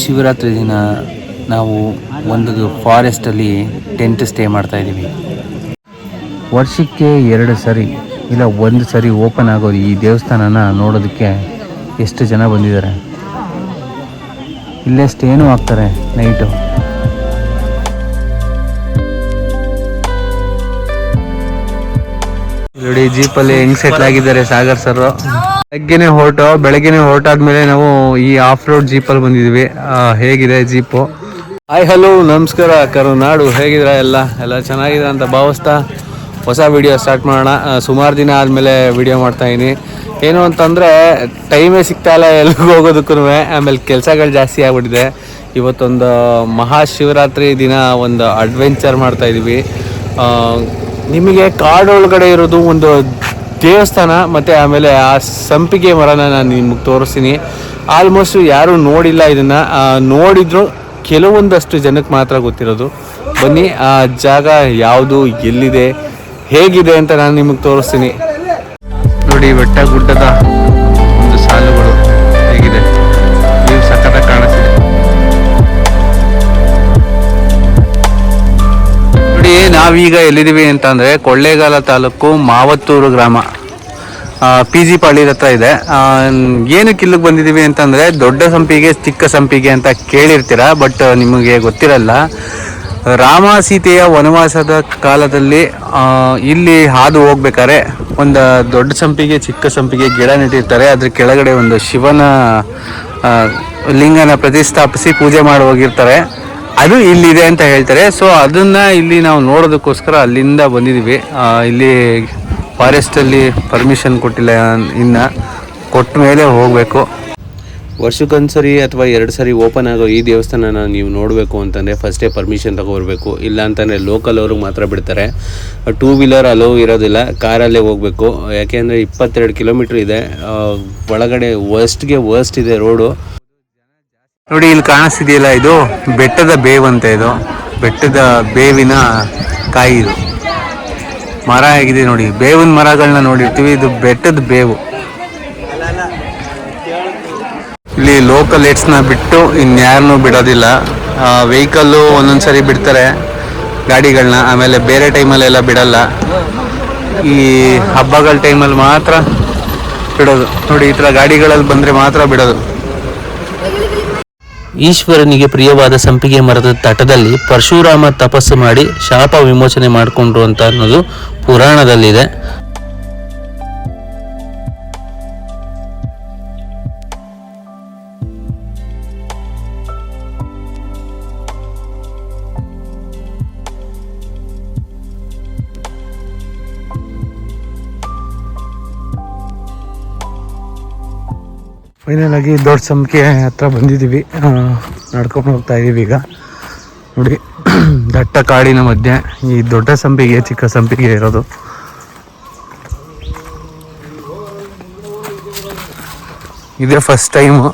ಶಿವರಾತ್ರಿ ದಿನ ನಾವು ಒಂದು ಫಾರೆಸ್ಟಲ್ಲಿ ಟೆಂಟ್ ಸ್ಟೇ ಮಾಡ್ತಾ ಇದ್ದೀವಿ. ವರ್ಷಕ್ಕೆ ಎರಡು ಸರಿ ಇಲ್ಲ ಒಂದು ಸರಿ ಓಪನ್ ಆಗೋದು ಈ ದೇವಸ್ಥಾನನ ನೋಡೋದಕ್ಕೆ ಎಷ್ಟು ಜನ ಬಂದಿದ್ದಾರೆ? ಇಲ್ಲೇ ಸ್ಟೇನು ಆಗ್ತಾರೆ ನೈಟು ನೋಡಿ ಜೀಪಲ್ಲಿ ಹೆಂಗ್ ಸೆಟ್ಲ್ ಆಗಿದ್ದಾರೆ ಸಾಗರ್ ಸರ್ ಬೆಳಗ್ಗೆನೆ ಹೊರಟು ಬೆಳಗ್ಗೆನೆ ಹೊರಟಾದ್ಮೇಲೆ ನಾವು ಈ ಆಫ್ ರೋಡ್ ಜೀಪಲ್ಲಿ ಬಂದಿದ್ವಿ. ಆ, ಹೇಗಿದೆ ಜೀಪು ಹಾಯ್ ಹಲೋ ನಮಸ್ಕಾರ ಕರುನಾಡು ಹೇಗಿದ್ರ ಎಲ್ಲ? ಎಲ್ಲ ಚೆನ್ನಾಗಿದೆ ಅಂತ ಭಾವಿಸ್ತಾ ಹೊಸ ವಿಡಿಯೋ ಸ್ಟಾರ್ಟ್ ಮಾಡೋಣ. ಸುಮಾರು ದಿನ ಆದಮೇಲೆ ವಿಡಿಯೋ ಮಾಡ್ತಾ ಇದೀನಿ. ಏನು ಅಂತಂದರೆ ಟೈಮೇ ಸಿಗ್ತಾ ಇಲ್ಲ ಎಲ್ಲಿಗೂ ಹೋಗೋದಕ್ಕೂ ಆಮೇಲೆ ಕೆಲಸಗಳು ಜಾಸ್ತಿ ಆಗ್ಬಿಟ್ಟಿದೆ. ಇವತ್ತೊಂದು ಮಹಾಶಿವರಾತ್ರಿ ದಿನ ಒಂದು ಅಡ್ವೆಂಚರ್ ಮಾಡ್ತಾ ಇದೀವಿ. ನಿಮಗೆ ಕಾಡೊಳಗಡೆ ಇರೋದು ಒಂದು ದೇವಸ್ಥಾನ ಮತ್ತು ಆಮೇಲೆ ಆ ಸಂಪಿಗೆ ಮರನ ನಾನು ನಿಮ್ಗೆ ತೋರಿಸ್ತೀನಿ. ಆಲ್ಮೋಸ್ಟ್ ಯಾರೂ ನೋಡಿಲ್ಲ ಇದನ್ನು. ನೋಡಿದ್ರು ಕೆಲವೊಂದಷ್ಟು ಜನಕ್ಕೆ ಮಾತ್ರ ಗೊತ್ತಿರೋದು. ಬನ್ನಿ, ಆ ಜಾಗ ಯಾವುದು, ಎಲ್ಲಿದೆ, ಹೇಗಿದೆ ಅಂತ ನಾನು ನಿಮಗೆ ತೋರಿಸ್ತೀನಿ. ನೋಡಿ, ಬೆಟ್ಟ ಗುಡ್ಡದ ನೋಡಿ ನಾವೀಗ ಎಲ್ಲಿದ್ದೀವಿ ಅಂತಂದರೆ ಕೊಳ್ಳೇಗಾಲ ತಾಲೂಕು ಮಾವತ್ತೂರು ಗ್ರಾಮ. ಪಿ ಜಿ ಪಾಳಿ ಹತ್ರ ಇದೆ. ಏನಕ್ಕೆ ಇಲ್ಲಿಗೆ ಬಂದಿದ್ದೀವಿ ಅಂತಂದರೆ ದೊಡ್ಡ ಸಂಪಿಗೆ, ಚಿಕ್ಕ ಸಂಪಿಗೆ ಅಂತ ಕೇಳಿರ್ತೀರ, ಬಟ್ ನಿಮಗೆ ಗೊತ್ತಿರಲ್ಲ. ರಾಮ ಸೀತೆಯ ವನವಾಸದ ಕಾಲದಲ್ಲಿ ಇಲ್ಲಿ ಹಾದು ಹೋಗ್ಬೇಕಾದ್ರೆ ಒಂದು ದೊಡ್ಡ ಸಂಪಿಗೆ, ಚಿಕ್ಕ ಸಂಪಿಗೆ ಗಿಡ ನೆಟ್ಟಿರ್ತಾರೆ. ಅದ್ರ ಕೆಳಗಡೆ ಒಂದು ಶಿವನ ಲಿಂಗನ ಪ್ರತಿಷ್ಠಾಪಿಸಿ ಪೂಜೆ ಮಾಡಿ ಹೋಗಿರ್ತಾರೆ. ಅದು ಇಲ್ಲಿದೆ ಅಂತ ಹೇಳ್ತಾರೆ. ಸೊ ಅದನ್ನ ಇಲ್ಲಿ ನಾವು ನೋಡೋದಕ್ಕೋಸ್ಕರ ಅಲ್ಲಿಂದ ಬಂದಿದ್ದೀವಿ. ಇಲ್ಲಿ ಫಾರೆಸ್ಟಲ್ಲಿ ಪರ್ಮಿಷನ್ ಕೊಟ್ಟಿಲ್ಲ, ಇನ್ನು ಕೊಟ್ಟ ಮೇಲೆ ಹೋಗಬೇಕು. ವರ್ಷಕ್ಕೊಂದ್ಸರಿ ಅಥವಾ ಎರಡು ಸರಿ ಓಪನ್ ಆಗೋ ಈ ದೇವಸ್ಥಾನನ ನೀವು ನೋಡಬೇಕು ಅಂತಂದರೆ ಫಸ್ಟೇ ಪರ್ಮಿಷನ್ ತಗೋಬರ್ಬೇಕು. ಇಲ್ಲ ಅಂತಂದರೆ ಲೋಕಲ್ ಅವ್ರಿಗೆ ಮಾತ್ರ ಬಿಡ್ತಾರೆ. ಟೂ ವೀಲರ್ ಅಲೋ ಇರೋದಿಲ್ಲ. ಕಾರಲ್ಲೇ ಹೋಗಬೇಕು. ಯಾಕೆಂದರೆ ಇಪ್ಪತ್ತೆರಡು ಕಿಲೋಮೀಟ್ರ್ ಇದೆ. ಒಳಗಡೆ ವರ್ಸ್ಟ್ಗೆ ವರ್ಸ್ಟ್ ಇದೆ ರೋಡು ನೋಡಿ, ಇಲ್ಲಿ ಕಾಣಿಸ್ತಿದೆಯಲ್ಲ ಇದು? ಬೆಟ್ಟದ ಬೇವಂತೆ ಇದು. ಬೆಟ್ಟದ ಬೇವಿನ ಕಾಯಿ ಇದು. ಮರ ಆಗಿದೆ ನೋಡಿ. ಬೇವಿನ ಮರಗಳನ್ನ ನೋಡಿರ್ತೀವಿ. ಇದು ಬೆಟ್ಟದ ಬೇವು. ಇಲ್ಲಿ ಲೋಕಲ್ ಏಟ್ಸ್ನ ಬಿಟ್ಟು ಇನ್ಯಾರನ್ನು ಬಿಡೋದಿಲ್ಲ. ವೆಹಿಕಲ್ಲು ಒಂದೊಂದ್ಸರಿ ಬಿಡ್ತಾರೆ ಗಾಡಿಗಳನ್ನ ಆಮೇಲೆ ಬೇರೆ ಟೈಮಲ್ಲೆಲ್ಲ ಬಿಡಲ್ಲ. ಈ ಹಬ್ಬಗಳ ಟೈಮಲ್ಲಿ ಮಾತ್ರ ಬಿಡೋದು. ನೋಡಿ, ಈ ಥರ ಗಾಡಿಗಳಲ್ಲಿ ಬಂದರೆ ಮಾತ್ರ ಬಿಡೋದು. ಈಶ್ವರನಿಗೆ ಪ್ರಿಯವಾದ ಸಂಪಿಗೆ ಮರದ ತಟದಲ್ಲಿ ಪರಶುರಾಮ ತಪಸ್ಸು ಮಾಡಿ ಶಾಪ ವಿಮೋಚನೆ ಮಾಡಿಕೊಂಡ್ರು ಅಂತ ಅನ್ನೋದು ಪುರಾಣದಲ್ಲಿದೆ. ಫೈನಲ್ ಆಗಿ ದೊಡ್ಡ ಸಂಖ್ಯೆ ಹತ್ರ ಬಂದಿದ್ದೀವಿ. ನಡ್ಕೊಂಡು ಹೋಗ್ತಾ ಇದ್ದೀವಿ ಈಗ. ನೋಡಿ, ದಟ್ಟ ಕಾಡಿನ ಮಧ್ಯೆ ಈ ದೊಡ್ಡ ಸಂಪಿಗೆ, ಚಿಕ್ಕ ಸಂಪಿಗೆ ಇರೋದು. ಇದೇ ಫಸ್ಟ್ ಟೈಮು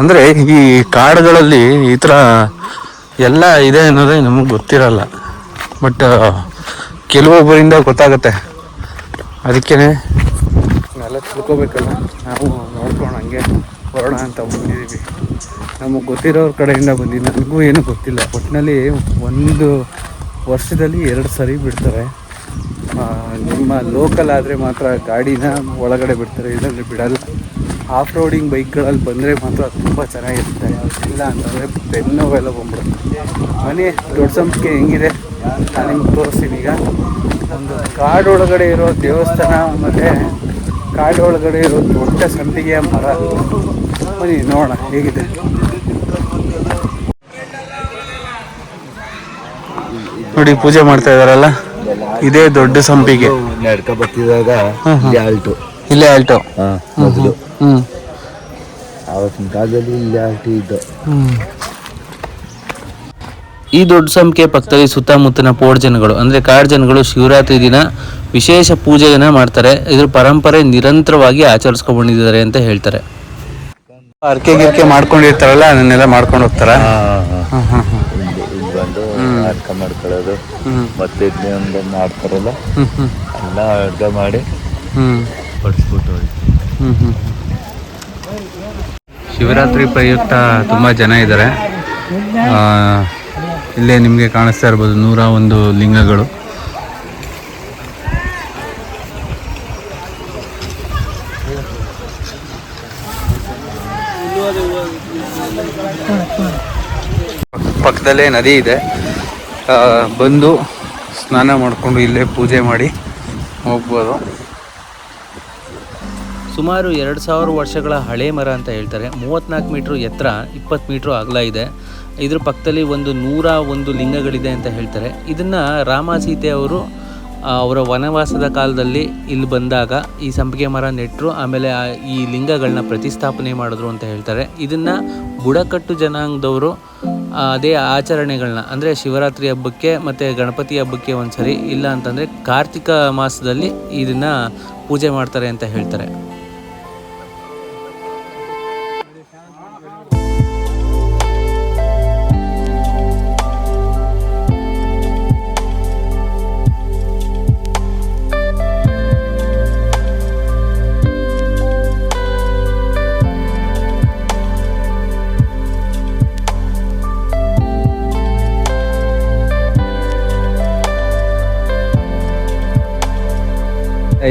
ಅಂದರೆ ಈ ಕಾಡುಗಳಲ್ಲಿ ಈ ಥರ ಎಲ್ಲ ಇದೆ ಅನ್ನೋದೇ ನಮಗೆ ಗೊತ್ತಿರಲ್ಲ. ಬಟ್ ಕೆಲವೊಬ್ಬರಿಂದ ಗೊತ್ತಾಗುತ್ತೆ. ಅದಕ್ಕೇ ಎಲ್ಲ ತಿಳ್ಕೊಬೇಕಲ್ಲ. ನಾವು ನೋಡ್ಕೊಂಡು ಹಂಗೆ ಹೊರಡ ಅಂತ ಬಂದಿದ್ದೀವಿ. ನಮಗೆ ಗೊತ್ತಿರೋರ ಕಡೆಯಿಂದ ಬಂದಿದ್ದು ನನಗೂ ಏನೂ ಗೊತ್ತಿಲ್ಲ. ಒಟ್ಟಿನಲ್ಲಿ ಒಂದು ವರ್ಷದಲ್ಲಿ ಎರಡು ಸರಿ ಬಿಡ್ತಾರೆ. ನಿಮ್ಮ ಲೋಕಲ್ ಆದರೆ ಮಾತ್ರ ಗಾಡಿನ ಒಳಗಡೆ ಬಿಡ್ತಾರೆ ಇದರಲ್ಲಿ ಬಿಡಲ್ಲ. ಆಫ್ ರೋಡಿಂಗ್ ಬೈಕ್ಗಳಲ್ಲಿ ಬಂದರೆ ಮಾತ್ರ ತುಂಬ ಚೆನ್ನಾಗಿರುತ್ತೆ. ಇಲ್ಲ ಅಂತಂದರೆ ಬೆನ್ನೋವೆಲ್ಲ ಬಂದ್ಬಿಡುತ್ತೆ. ಮನೆ ದೊಡ್ಡ ಸಂಸ್ಕೆ ಹೆಂಗಿದೆ? ನಾನು ನಿಮ್ಗೆ ತೋರಿಸ್ತೀನಿ ಈಗ. ಒಂದು ಕಾಡೊಳಗಡೆ ಇರೋ ದೇವಸ್ಥಾನ, ಮತ್ತು ಕಾಡೊಳಗಡೆ ಇರೋ ದೊಡ್ಡ ಸಂಪಿಗೆಯ ಮರ. ಬನ್ನಿ ನೋಡೋಣ ಹೇಗಿದೆ. ನೋಡಿ ಪೂಜೆ ಮಾಡ್ತಾ ಇದಾರಲ್ಲ? ಇದೇ ದೊಡ್ಡ ಸಂಪಿಗೆ. ನಡ್ಕ ಬರ್ತಿದಾಗ ಇಲ್ಲಿ ಆಲ್ಟು. ಇಲ್ಲೇ ಆಲ್ಟೋ. ಮೊದಲು. ಆವತ್ತಿನ ಕಾಲದಲ್ಲಿ ಇಲ್ಲಿ ಆಲ್ಟು ಇದ್ದು. ಈ ದೊಡ್ಡ ಸಂಖ್ಯೆ ಪಕ್ಕದಲ್ಲಿ ಸುತ್ತಮುತ್ತಲಿನ ಪೋಡ್ ಜನಗಳು ಅಂದ್ರೆ ಕಾಡ್ ಜನಗಳು ಶಿವರಾತ್ರಿ ದಿನ ವಿಶೇಷ ಪೂಜೆಯನ್ನು ಮಾಡ್ತಾರೆ. ಇದ್ರ ಪರಂಪರೆ ನಿರಂತರವಾಗಿ ಆಚರಿಸ್ಕೊಂಡು ಬಂದಿದ್ದಾರೆ ಅಂತ ಹೇಳ್ತಾರೆ. ಅರ್ಕೆ ಗಿರ್ಕೆ ಮಾಡ್ಕೊಂಡಿರ್ತಾರಲ್ಲ ಅದನ್ನೆಲ್ಲ ಮಾಡ್ಕೊಂಡು ಹೋಗ್ತಾರ? ಬಂದು ಅರ್ಕ ಮಾಡ್ಕೊಳ್ಳೋದು. ಮತ್ತೆ ಇದನ್ನೇ ಮಾಡ್ತಾರಲ್ಲ? ಎಲ್ಲ ಅರ್ಗ ಮಾಡಿ ಬಡಿಸ್ಬಿಟ್ಟು ಶಿವರಾತ್ರಿ ಪ್ರಯುಕ್ತ ತುಂಬಾ ಜನ ಇದ್ದಾರೆ. ಇಲ್ಲೇ ನಿಮಗೆ ಕಾಣಿಸ್ತಾ ಇರ್ಬೋದು ನೂರ ಒಂದು ಲಿಂಗಗಳು. ಪಕ್ಕದಲ್ಲೇ ನದಿ ಇದೆ. ಬಂದು ಸ್ನಾನ ಮಾಡಿಕೊಂಡು ಇಲ್ಲೇ ಪೂಜೆ ಮಾಡಿ ಹೋಗ್ಬೋದು. ಸುಮಾರು ಎರಡು ಸಾವಿರ ವರ್ಷಗಳ ಹಳೆ ಮರ ಅಂತ ಹೇಳ್ತಾರೆ. ಮೂವತ್ತ್ನಾಲ್ಕು ಮೀಟ್ರ್ ಎತ್ತರ, ಇಪ್ಪತ್ತು ಮೀಟ್ರ್ ಅಗಲ ಇದೆ. ಇದ್ರ ಪಕ್ಕದಲ್ಲಿ ಒಂದು ನೂರ ಒಂದು ಲಿಂಗಗಳಿದೆ ಅಂತ ಹೇಳ್ತಾರೆ. ಇದನ್ನು ರಾಮ ಸೀತೆ ಅವರು ಅವರ ವನವಾಸದ ಕಾಲದಲ್ಲಿ ಇಲ್ಲಿ ಬಂದಾಗ ಈ ಸಂಪಿಗೆ ಮರ ನೆಟ್ಟರು ಆಮೇಲೆ ಈ ಲಿಂಗಗಳನ್ನ ಪ್ರತಿಸ್ಥಾಪನೆ ಮಾಡಿದ್ರು ಅಂತ ಹೇಳ್ತಾರೆ. ಇದನ್ನು ಬುಡಕಟ್ಟು ಜನಾಂಗದವರು ಅದೇ ಆಚರಣೆಗಳನ್ನ, ಅಂದರೆ ಶಿವರಾತ್ರಿ ಹಬ್ಬಕ್ಕೆ ಮತ್ತು ಗಣಪತಿ ಹಬ್ಬಕ್ಕೆ ಒಂದು ಸರಿ ಇಲ್ಲ ಅಂತಂದರೆ ಕಾರ್ತಿಕ ಮಾಸದಲ್ಲಿ ಇದನ್ನು ಪೂಜೆ ಮಾಡ್ತಾರೆ ಅಂತ ಹೇಳ್ತಾರೆ.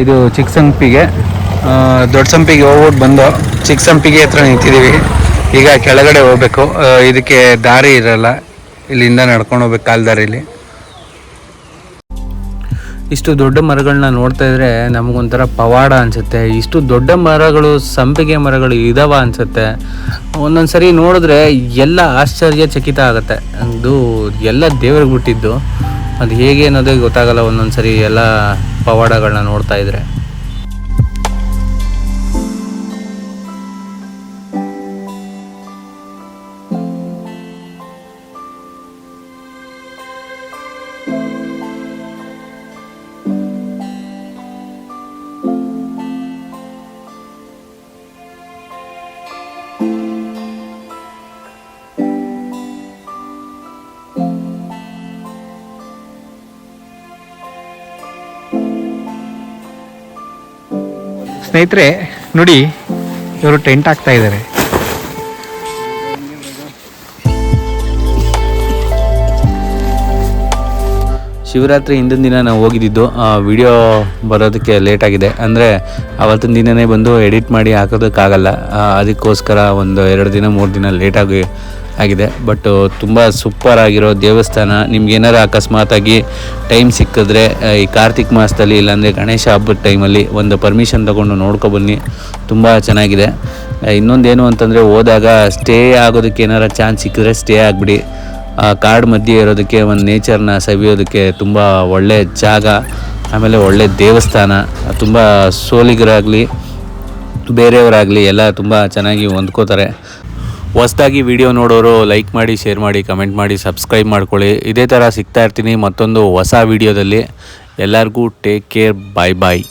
ಇದು ಚಿಕ್ಕ ಸಂಪಿಗೆ ದೊಡ್ಡ ಸಂಪಿಗೆ ಹೋಗ್ಬಿಟ್ಟು ಬಂದು ಚಿಕ್ಕ ಸಂಪಿಗೆ ಹತ್ರ ನಿಂತಿದ್ದೀವಿ. ಈಗ ಕೆಳಗಡೆ ಹೋಗ್ಬೇಕು. ಇದಕ್ಕೆ ದಾರಿ ಇರಲ್ಲ. ಇಲ್ಲಿಂದ ನಡ್ಕೊಂಡು ಹೋಗ್ಬೇಕು ಕಾಲ್ ದಾರಿಲಿ ಇಷ್ಟು ದೊಡ್ಡ ಮರಗಳನ್ನ ನೋಡ್ತಾ ಇದ್ರೆ ನಮಗೊಂಥರ ಪವಾಡ ಅನ್ಸುತ್ತೆ. ಇಷ್ಟು ದೊಡ್ಡ ಮರಗಳು, ಸಂಪಿಗೆ ಮರಗಳು ಇದಾವ ಅನ್ಸುತ್ತೆ. ಒಂದೊಂದು ಸರಿ ನೋಡಿದ್ರೆ ಎಲ್ಲ ಆಶ್ಚರ್ಯಚಕಿತ ಆಗುತ್ತೆ. ಅದು ಎಲ್ಲ ದೇವ್ರಿಗೆ ಬಿಟ್ಟಿದ್ದು ಅದು ಹೇಗೆ ಅನ್ನೋದೇ ಗೊತ್ತಾಗಲ್ಲ ಒಂದೊಂದು ಸರಿ ಎಲ್ಲ ಪವಾಡಗಳನ್ನ ನೋಡ್ತಾ ಇದ್ರೆ. ಸ್ನೇಹಿತರೆ, ನೋಡಿ, ಇವರು ಟೆಂಟ್ ಹಾಕ್ತಾ ಇದ್ದಾರೆ. ಶಿವರಾತ್ರಿ ಹಿಂದಿನ ದಿನ ನಾವು ಹೋಗಿದ್ದಿದ್ದು ವಿಡಿಯೋ ಬರೋದಕ್ಕೆ ಲೇಟ್ ಆಗಿದೆ. ಅಂದರೆ, ಅವತ್ತಿನ ದಿನನೇ ಬಂದು ಎಡಿಟ್ ಮಾಡಿ ಹಾಕೋದಕ್ಕಾಗಲ್ಲ. ಅದಕ್ಕೋಸ್ಕರ ಒಂದು ಎರಡು ದಿನ, ಮೂರು ದಿನ ಲೇಟಾಗಿ ಆಗಿದೆ. ಬಟ್ ತುಂಬ ಸೂಪರ್ ಆಗಿರೋ ದೇವಸ್ಥಾನ. ನಿಮ್ಗೆ ಏನಾರು ಅಕಸ್ಮಾತಾಗಿ ಟೈಮ್ ಸಿಕ್ಕಿದ್ರೆ ಈ ಕಾರ್ತಿಕ್ ಮಾಸದಲ್ಲಿ ಇಲ್ಲಾಂದರೆ ಗಣೇಶ ಹಬ್ಬದ ಟೈಮಲ್ಲಿ ಒಂದು ಪರ್ಮಿಷನ್ ತಗೊಂಡು ನೋಡ್ಕೊ ಬನ್ನಿ. ತುಂಬ ಚೆನ್ನಾಗಿದೆ. ಇನ್ನೊಂದೇನು ಅಂತಂದರೆ ಹೋದಾಗ ಸ್ಟೇ ಆಗೋದಕ್ಕೆ ಏನಾರ ಚಾನ್ಸ್ ಸಿಕ್ಕಿದ್ರೆ ಸ್ಟೇ ಆಗಿಬಿಡಿ. ಆ, ಕಾಡು ಮಧ್ಯೆ ಇರೋದಕ್ಕೆ ಒಂದು ನೇಚರ್ನ ಸವಿಯೋದಕ್ಕೆ ತುಂಬ ಒಳ್ಳೆ ಜಾಗ, ಆಮೇಲೆ ಒಳ್ಳೆ ದೇವಸ್ಥಾನ ತುಂಬ ಸೋಲಿಗರಾಗಲಿ, ಬೇರೆಯವರಾಗಲಿ ಎಲ್ಲ ತುಂಬ ಚೆನ್ನಾಗಿ ಹೊಂದ್ಕೋತಾರೆ. ಹೊಸ್ದಾಗಿ ವಿಡಿಯೋ ನೋಡೋರು ಲೈಕ್ ಮಾಡಿ ಶೇರ್ ಮಾಡಿ ಕಮೆಂಟ್ ಮಾಡಿ ಸಬ್ಸ್ಕ್ರೈಬ್ ಮಾಡ್ಕೊಳ್ಳಿ. ಇದೇ ಥರ ಸಿಗ್ತಾ ಇರ್ತೀನಿ ಮತ್ತೊಂದು ಹೊಸ ವಿಡಿಯೋದಲ್ಲಿ ಎಲ್ಲರಿಗೂ ಟೇಕ್ ಕೇರ್ ಬಾಯ್ ಬಾಯ್